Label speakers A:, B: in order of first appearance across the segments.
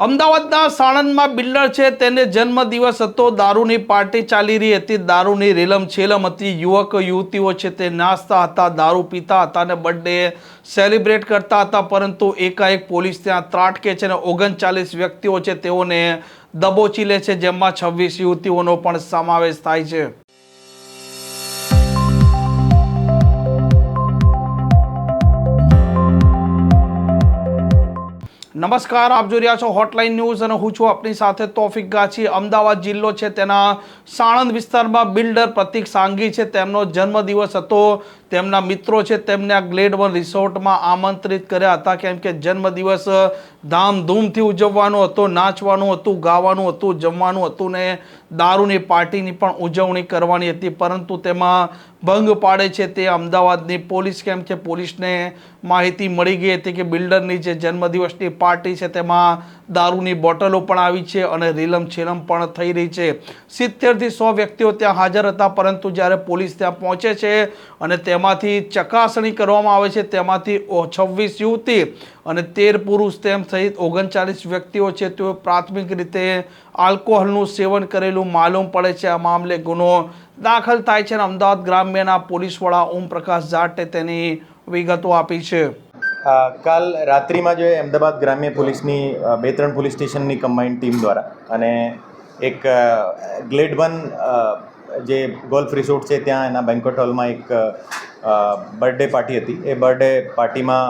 A: અમદાવાદના સાણંદમાં બિલ્ડર છે, તેને જન્મદિવસ હતો, દારૂની પાર્ટી ચાલી રહી હતી, દારૂની રેલમ છેલમ હતી, યુવક, યુવતીઓ છે તે નાસ્તા હતા, દારૂ પીતા હતા અને બર્થડે સેલિબ્રેટ કરતા હતા, પરંતુ એકાએક પોલીસ ત્યાં ત્રાટકે છે અને ઓગણચાલીસ વ્યક્તિઓ છે તેઓને દબોચી લે છે, જેમાં છવ્વીસ યુવતીઓનો પણ સમાવેશ થાય છે. નમસ્કાર, આપ જોઈ રહ્યા છો હોટલાઇન ન્યૂઝ અને હું છું આપની સાથે તોફિક ગાછી. અમદાવાદ જિલ્લો છે, તેના સાણંદ વિસ્તારમાં બિલ્ડર પ્રતિક સાંગી છે. તેમનો જન્મદિવસ હતો તેમના મિત્રો છે તેમને આ ગ્લેડ વન રિસોર્ટમાં આમંત્રિત કર્યા હતા કેમ કે જન્મદિવસ ધામધૂમથી ઉજવવાનો હતો, નાચવાનું હતું, ગાવાનું હતું, જમવાનું હતું ને દારૂની પાર્ટીની પણ ઉજવણી કરવાની હતી. પરંતુ તેમાં ભંગ પાડે છે તે અમદાવાદની પોલીસ કેમ કે પોલીસને માહિતી મળી ગઈ હતી કે બિલ્ડરની જે જન્મદિવસની પાર્ટી છે તેમાં દારૂની બોટલો પણ આવી છે અને રીલમ છેલમ પણ થઈ રહી છે. સિત્તેરથી સો વ્યક્તિઓ ત્યાં હાજર હતા, પરંતુ જ્યારે પોલીસ ત્યાં પહોંચે છે અને તેમાંથી ચકાસણી કરવામાં આવે છે, તેમાંથી છવ્વીસ યુવતી અને તેર પુરુષ તેમ સહિત ઓગણચાલીસ વ્યક્તિઓ છે, તેઓ પ્રાથમિક રીતે આલ્કોહોલનું સેવન કરેલું માલુમ પડે છે. આ મામલે ગુનો દાખલ થાય છે અને અમદાવાદ ગ્રામ્યના પોલીસ વડા ઓમ પ્રકાશ જાટે તેની વિગતો આપી છે.
B: કાલ રાત્રિમાં જો અમદાવાદ ગ્રામ્ય પોલીસની બે ત્રણ પોલીસ સ્ટેશનની કમ્બાઇન્ડ ટીમ દ્વારા અને એક ગ્લેડ વન જે ગોલ્ફ રિસોર્ટ છે ત્યાં એના બેન્કોટ હોલમાં એક બર્થડે પાર્ટી હતી. એ બર્થડે પાર્ટીમાં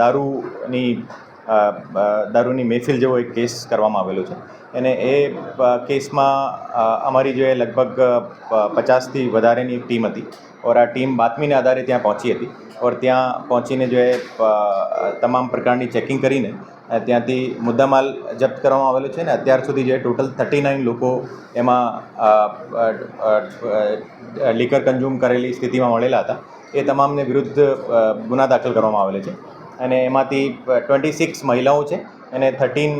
B: દારૂની દારૂની મહેફિલ જેવો એક કેસ કરવામાં આવેલો છે. અને એ કેસમાં અમારી જે લગભગ પચાસથી વધારેની ટીમ હતી ઓર આ ટીમ બાતમીને આધારે ત્યાં પહોંચી હતી. ઓર ત્યાં પહોંચીને જો એ તમામ પ્રકારની ચેકિંગ કરીને ત્યાંથી મુદ્દામાલ જપ્ત કરવામાં આવેલો છે ને અત્યાર સુધી જે ટોટલ થર્ટી નાઇન લોકો એમાં લીકર કન્ઝ્યુમ કરેલી સ્થિતિમાં મળેલા હતા. એ તમામને વિરુદ્ધ ગુના દાખલ કરવામાં આવેલા છે. અને એમાંથી ટ્વેન્ટી સિક્સ મહિલાઓ છે. અને થર્ટીન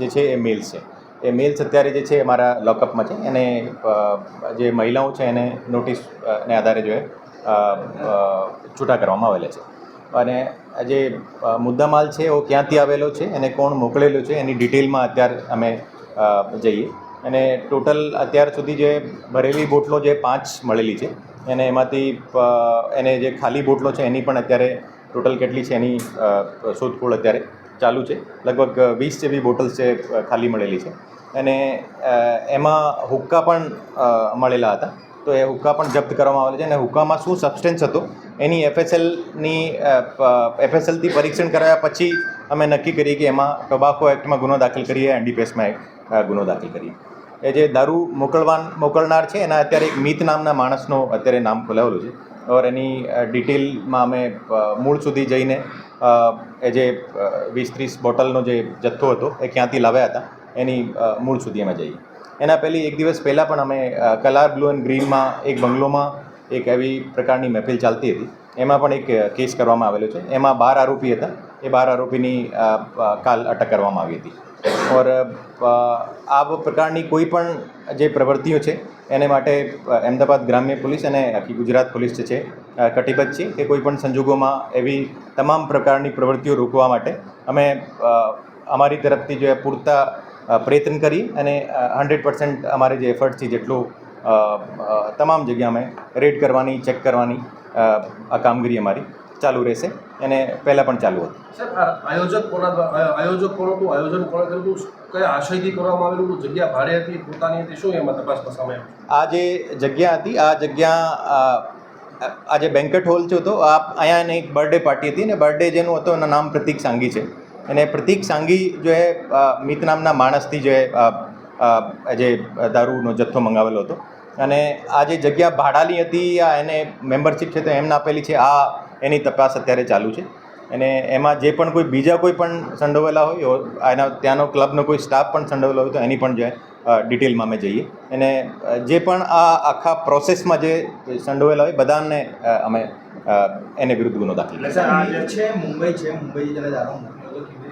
B: જે છે એ મેલ્સ છે. એ મેલ્સ અત્યારે જે છે મારા લોકઅપમાં છે. અને જે મહિલાઓ છે એને નોટિસને આધારે જો એ છૂટા કરવામાં આવેલા છે. અને જે મુદ્દામાલ છે એ ક્યાંથી આવેલો છે અને કોણ મોકલેલો છે, એની ડિટેલમાં અત્યારે અમે જઈએ. અને ટોટલ અત્યાર સુધી જે ભરેલી બોટલો જે પાંચ મળેલી છે અને એમાંથી એને જે ખાલી બોટલો છે એની પણ અત્યારે ટોટલ કેટલી છે એની શોધખોળ અત્યારે ચાલુ છે. લગભગ વીસ જેવી બોટલ્સ છે ખાલી મળેલી છે. અને એમાં હુક્કા પણ મળેલા હતા. તો એ હુક્કા પણ જપ્ત કરવામાં આવેલા છે અને હુક્કામાં શું સબસ્ટેન્સ હતો, એની એફએસએલની એફએસએલથી પરીક્ષણ કરાયા પછી અમે નક્કી કરીએ કે એમાં ટોબાકો એક્ટમાં ગુનો દાખલ કરીએ એનડીપીએસમાં ગુનો દાખલ કરીએ. એ જે દારૂ મોકલવાન, મોકલનાર છે, એના અત્યારે એક મિત નામના માણસનો અત્યારે નામ ખોલાવેલું છે. ઓર એની ડિટેલમાં અમે મૂળ સુધી જઈને એ જે વીસ ત્રીસ બોટલનો જે જથ્થો હતો, એ ક્યાંથી લાવ્યા હતા, એની મૂળ સુધી અમે જઈએ. એના પહેલી એક દિવસ પહેલાં પણ અમે કલાર બ્લુ એન્ડ ગ્રીનમાં એક બંગલોમાં એક એવી પ્રકારની મહેફિલ ચાલતી હતી. એમાં પણ એક કેસ કરવામાં આવેલો છે. એમાં બાર આરોપી હતા. એ બાર આરોપીની કાલ અટક કરવામાં આવી હતી. ઓર આ પ્રકારની કોઈ પણ જે પ્રવૃત્તિઓ છે એને માટે અમદાવાદ ગ્રામ્ય પોલીસ અને આખી ગુજરાત પોલીસ જે છે કટિબદ્ધ છે કે કોઈ પણ સંજોગોમાં એવી તમામ પ્રકારની પ્રવૃત્તિઓ રોકવા માટે અમે અમારી તરફથી જે પૂરતા પ્રયત્ન કરી અને હંડ્રેડ પર્સન્ટ અમારે જે એફર્ટ છે જેટલું તમામ જગ્યા અમે રેડ કરવાની, ચેક કરવાની આ કામગીરી અમારી ચાલુ રહેશે. અને પહેલાં પણ ચાલુ હતું.
C: સર આયોજક કોના આયોજક કોણ હતું? આયોજન કોણે કર્યું? હતું કયા આશયથી કરવામાં આવેલું હતું? જગ્યા ભાડે હતી પોતાની હતી? શું એમાં તપાસમાં સામે
B: આ જે જગ્યા હતી આ જગ્યા આ જે બેન્કેટ હોલ છે તો આ અહીંયા એને એક બર્થડે પાર્ટી હતી ને બર્થડે જેનું હતો એનું નામ પ્રતિક સાંગી છે. અને પ્રતિક સાંગી જો એ મિત નામના માણસથી જે જે દારૂનો જથ્થો મંગાવેલો હતો. અને આ જે જગ્યા ભાડાની હતી આ એને મેમ્બરશિપ છે તો એમને આપેલી છે. આ એની તપાસ અત્યારે ચાલુ છે. અને એમાં જે પણ કોઈ બીજા કોઈ પણ સંડોવેલા હોય એના ત્યાંનો ક્લબનો કોઈ સ્ટાફ પણ સંડોવેલો હોય તો એની પણ જે ડિટેલમાં અમે જઈએ. અને જે પણ આ આખા પ્રોસેસમાં જે સંડોવેલા હોય, બધાને અમે એને વિરુદ્ધ ગુનો દાખલ
D: છે, મુંબઈ છે, મુંબઈ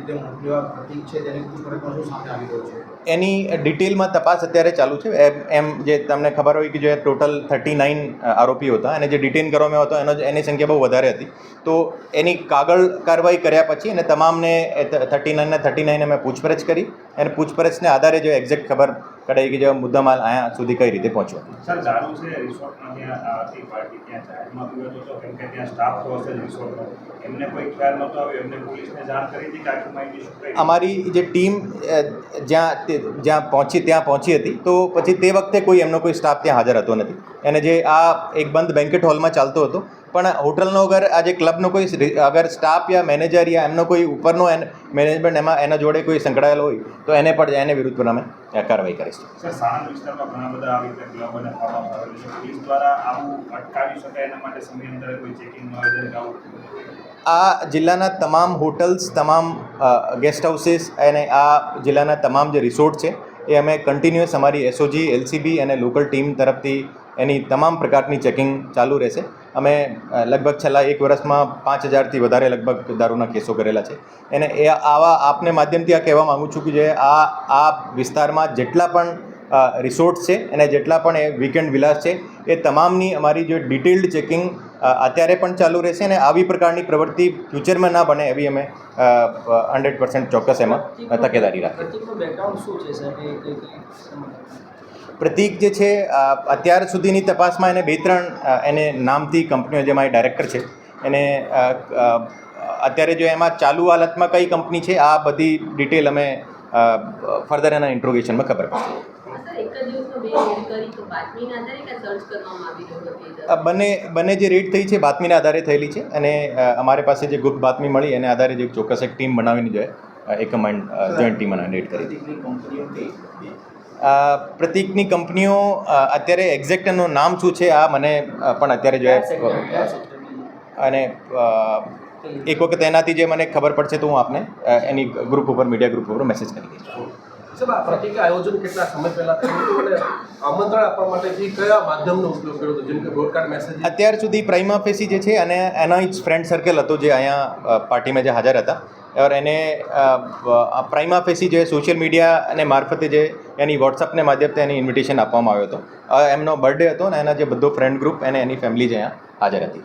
D: રીતે મોકલ્યા પ્રતિક છે તેની પૂછપરછમાં શું સામે આવી રહ્યો છે?
B: એની ડિટેલમાં તપાસ અત્યારે ચાલુ છે. એમ એમ જે તમને ખબર હોય કે જે ટોટલ થર્ટી નાઇન આરોપીઓ હતા અને જે ડિટેન કરવામાં હતો, એનો એની સંખ્યા બહુ વધારે હતી. તો એની કાગળ કાર્યવાહી કર્યા પછી અને તમામને થર્ટી નાઇન થર્ટી નાઇન અમે પૂછપરછ કરી. અને પૂછપરછને આધારે જો એક્ઝેક્ટ ખબર કઢાઈ કે મુદ્દા મુદ્દામાલ અહીંયા સુધી કઈ રીતે પહોંચ્યો?
E: સર દારૂ છે રિસોર્ટમાં ત્યાં આખી પાર્ટી ત્યાં જાહેરમાં પીવતો હતો કેમ કે ત્યાં સ્ટાફ તો હશે રિસોર્ટનો. એમને કોઈ ખ્યાલ નહોતો આવ્યો. એમને પોલીસને જાણ કરી હતી કે આખી માહિતી શું
B: અમારી જે ટીમ જ્યાં જ્યાં પહોંચી ત્યાં પહોંચી હતી. તો પછી તે વખતે કોઈ એમનો કોઈ સ્ટાફ ત્યાં હાજર હતો નથી. અને જે આ એક બંધ બેન્કેટ હોલમાં ચાલતો હતો પણ હોટલનો અગર આ જે ક્લબનો કોઈ અગર સ્ટાફ યા મેનેજર યા એમનો કોઈ ઉપરનો મેનેજમેન્ટ એમાં એના જોડે કોઈ સંકળાયેલો હોય તો એને પણ એને વિરુદ્ધ પણ અમે કાર્યવાહી કરીશું.
E: એના
B: આ જિલ્લાના તમામ હોટલ્સ તમામ ગેસ્ટ હાઉસીસ અને આ જિલ્લાના તમામ જે રિસોર્ટ છે એ અમે કન્ટિન્યુઅસ અમારી એસઓજી એલસીબી અને લોકલ ટીમ તરફથી એની તમામ પ્રકારની ચેકિંગ ચાલુ રહેશે. અમે લગભગ છેલ્લા એક વર્ષમાં પાંચ હજારથી વધારે લગભગ દારૂના કેસો કરેલા છે. એને એ આવા આપને માધ્યમથી આ કહેવા માગું છું કે જે આ આ વિસ્તારમાં જેટલા પણ રિસોર્ટ છે અને જેટલા પણ એ વીકેન્ડ વિલાસ છે એ તમામની અમારી જે ડિટેલ્ડ ચેકિંગ અત્યારે પણ ચાલુ રહેશે અને આવી પ્રકારની પ્રવૃત્તિ ફ્યુચરમાં ના બને એવી અમે હંડ્રેડ પર્સન્ટ ચોક્કસ એમાં તકેદારી રાખીએ. પ્રતીક જે છે અત્યાર સુધીની તપાસમાં એને બે ત્રણ એને નામથી કંપનીઓ જે મારી ડાયરેક્ટર છે એને અત્યારે જો એમાં ચાલુ હાલતમાં કઈ કંપની છે આ બધી ડિટેલ અમે ફર્ધર એના ઇન્ટ્રોગેશનમાં ખબર પડશે
F: સર એક જ દિવસમાં બે રેડ કરી તો બાતમીના આધારે કે સર્ચ કરવામાં આવી રહ્યો હતો
B: અ, બંને બંને જે રેડ થઈ છે બાતમીના આધારે થયેલી છે અને અમારી પાસે જે ગુપ્ત બાતમી મળી એને આધારે જે ચોક્કસ એક ટીમ બનાવીને જોઈએ એક કમાન્ડ જોઈન્ટ ટીમ બનાવીને રેડ કરી. અ, પ્રતીકની કંપનીઓ અત્યારે એક્ઝેક્ટ એનું નામ શું છે આ મને પણ અત્યારે
G: સેક્ટરની
B: અને એક વખત એનાથી જે મને ખબર પડશે તો હું આપને એની ગ્રુપ ઉપર મીડિયા ગ્રુપ ઉપર મેસેજ કરી દઈશ.
C: સાહેબ આયોજન કેટલા સમય પહેલા કર્યું હતું અને આમંત્રણ આપવા માટેથી કયા માધ્યમનો ઉપયોગ કર્યો હતો? જેમ કે બ્રોડકાસ્ટ મેસેજ
B: અત્યાર સુધી પ્રાઇમા ફેસી જે છે અને એનો જ ફ્રેન્ડ સર્કલ હતો જે અહીંયા પાર્ટીમાં જે હાજર હતા. ઓર એને પ્રાઇમા ફેસી જે સોશિયલ મીડિયા અને મારફતે જે એની વોટ્સઅપને માધ્યમથી એની ઇન્વિટેશન આપવામાં આવ્યો હતો એમનો બર્થડે હતો અને એના જે બધો ફ્રેન્ડ ગ્રુપ અને એની ફેમિલી જ અહીંયા હાજર હતી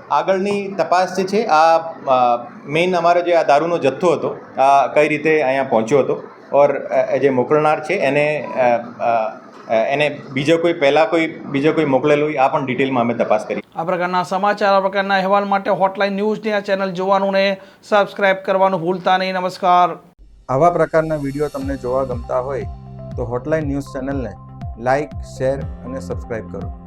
B: આગળની તપાસ જે છે આ મેઇન અમારો જે આ દારૂનો જથ્થો હતો આ કઈ રીતે અહીંયા પહોંચ્યો હતો ઓર જે મોકલનાર છે એને એને બીજો કોઈ પહેલાં કોઈ બીજો કોઈ મોકલેલું હોય આ પણ ડિટેલમાં અમે તપાસ કરી.
A: આ પ્રકારના સમાચાર આ પ્રકારના અહેવાલ માટે હોટલાઇન ન્યૂઝની આ ચેનલ જોવાનું ને સબસ્ક્રાઇબ કરવાનું ભૂલતા નહીં. નમસ્કાર.
H: આવા પ્રકારના વીડિયો તમને જોવા ગમતા હોય તો હોટલાઇન ન્યૂઝ ચેનલને લાઇક શેર અને સબસ્ક્રાઇબ કરો.